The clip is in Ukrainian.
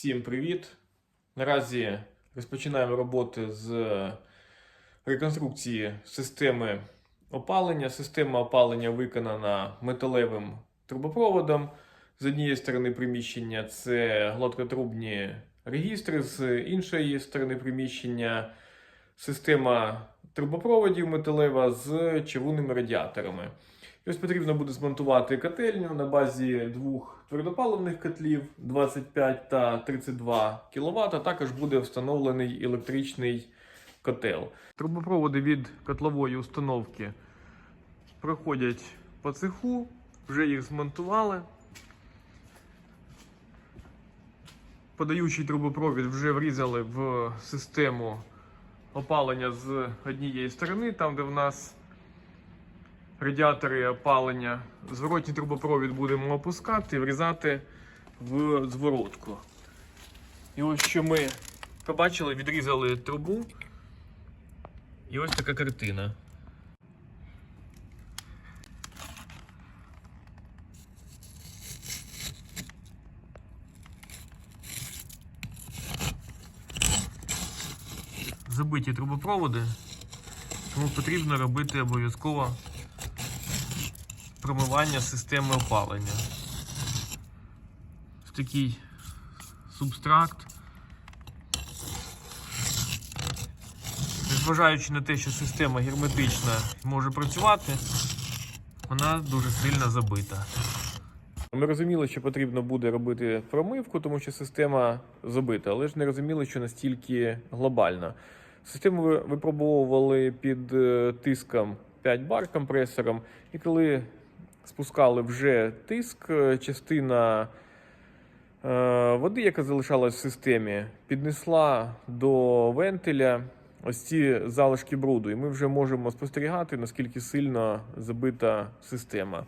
Всім привіт! Наразі розпочинаємо роботи з реконструкції системи опалення. Система опалення виконана металевим трубопроводом. З однієї сторони приміщення це гладкотрубні регістри, з іншої сторони приміщення система трубопроводів металева з червоними радіаторами. І ось потрібно буде змонтувати котельню на базі двох твердопаливних котлів 25 та 32 кВт. а Також буде встановлений електричний котел. Трубопроводи від котлової установки проходять по цеху, вже їх змонтували. Подаючий трубопровід вже врізали в систему опалення з однієї сторони, там де в нас радіатори опалення. Зворотній трубопровід будемо опускати і врізати в зворотку. І ось що ми побачили, відрізали трубу. І ось така картина. Забиті трубопроводи, тому потрібно робити обов'язково промивання системи опалення. Ось такий субстракт. Незважаючи на те, що система герметична може працювати, вона дуже сильно забита. Ми розуміли, що потрібно буде робити промивку, тому що система забита, але ж не розуміли, що настільки глобальна. Систему випробовували під е, тиском 5 бар компресором, і коли спускали вже тиск, е, частина е, води, яка залишалась в системі, піднесла до вентиля ось ці залишки бруду, і ми вже можемо спостерігати, наскільки сильно забита система.